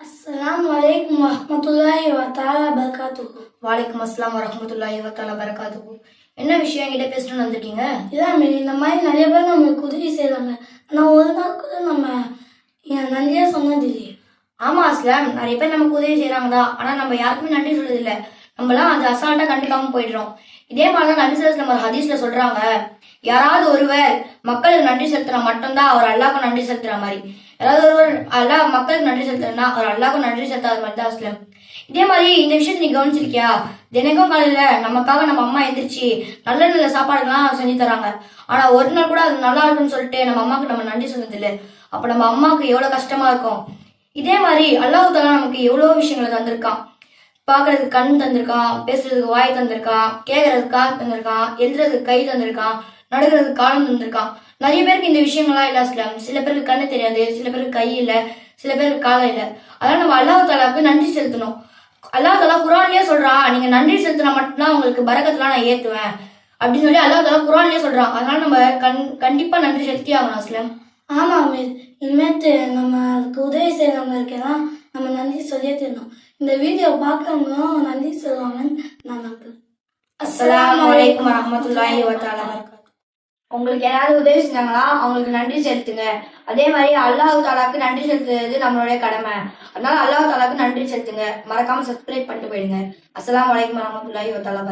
அஸ்ஸலாமு அலைக்கும் வரஹ்மத்துல்லாஹி வ தஆலா பரகாத்துஹு வாலைக்கும் அஸ்லாம் வரமத்துல்லாஹி வத்தாலா பரகாத்துக்கு என்ன விஷயம் என்கிட்ட பேசணும்னு வந்துட்டீங்க? இதான் மாரி இந்த மாதிரி நிறைய பேர் நம்மளுக்கு உதவி செய்கிறாங்க ஆனால் ஒரு நாள் கூட நம்ம நன்றியே சொன்னது இல்லையே? ஆமா அஸ்லாம். நிறைய பேர் நமக்கு உதவி செய்றாங்க தான் ஆனா நம்ம யாருக்குமே நன்றி சொல்றது இல்ல நம்மலாம் அது அசால்ட்டா கண்டுக்காம போயிடுறோம். இதே மாதிரி தான் நபி ஸல்லல்லாஹு நம்ம ஹதீஸ்ல சொல்றாங்க. யாராவது ஒருவர் மக்களுக்கு நன்றி செலுத்துறா மட்டும்தான் அவர் அல்லாஹ்க்கும் நன்றி செலுத்துற மாதிரி. யாராவது ஒருவர் அல்லாஹ் மக்களுக்கு நன்றி செலுத்துறா அவர் அல்லாஹ்க்கும் நன்றி செலுத்தாத மாதிரி தான் அஸ்லம். இதே மாதிரி இந்த விஷயத்த நீ கவனிச்சிருக்கியா? தினைக்கும் காலையில நமக்காக நம்ம அம்மா எந்திரிச்சு நல்ல நல்ல சாப்பாடுலாம் செஞ்சு தராங்க. ஆனா ஒரு நாள் கூட அது நல்லா இருக்குன்னு சொல்லிட்டு நம்ம அம்மாவுக்கு நம்ம நன்றி சொன்னது இல்லை அப்ப நம்ம அம்மாவுக்கு எவ்வளவு கஷ்டமா இருக்கும்? இதே மாதிரி அல்லாஹ் தாலா நமக்கு எவ்வளோ விஷயங்களை தந்திருக்கான். பார்க்கறதுக்கு கண் தந்திருக்கான் பேசுறதுக்கு வாய் தந்திருக்கான் கேட்கறதுக்கு காது தந்திருக்கான் எழுதுறதுக்கு கை தந்திருக்கான் நடக்கிறதுக்கு காலம் தந்திருக்கான் நிறைய பேருக்கு இந்த விஷயங்கள்லாம் இல்ல அஸ்லாம் சில பேருக்கு கண்ணு தெரியாது சில பேருக்கு கை இல்லை சில பேருக்கு காலம் இல்லை. அதனால நம்ம அல்லாஹ் தாலாவுக்கு நன்றி செலுத்தணும். அல்லாஹ் தாலா குரான்லயே சொல்றான் நீங்க நன்றி செலுத்தினா மட்டும்தான் உங்களுக்கு பரக்கத்தெல்லாம் நான் ஏத்துவேன். அப்படின்னு சொல்லி அல்லாஹ் தாலா குரான்லயே சொல்றான் அதனால நம்ம கண் கண்டிப்பா நன்றி செலுத்தி ஆகணும் அஸ்லாம் ஆமாம் அமீர். இனிமேட்டு நம்மளுக்கு உதவி செய்கிறவங்களுக்கெல்லாம் நம்ம நன்றி சொல்லியே தரணும். இந்த வீடியோ பார்க்குறவங்களும் நன்றி சொல்லுவாங்கன்னு நான் நம்புறேன். அஸ்ஸலாமு அலைக்கும் வரஹ்மத்துல்லாஹி வ தஆலா உங்களுக்கு யாராவது உதவி செஞ்சாங்களா அவங்களுக்கு நன்றி செலுத்துங்க. அதே மாதிரி அல்லாஹ் தாலாக்கு நன்றி செலுத்துறது நம்மளுடைய கடமை. அதனால அல்லாஹ் தாலாக்கு நன்றி செலுத்துங்க. மறக்காம சப்ஸ்கிரைப் பண்ணிட்டு போயிடுங்க. அஸ்லாம் வலைக்கம் வரமத்துல்லாஹி வ தஆலா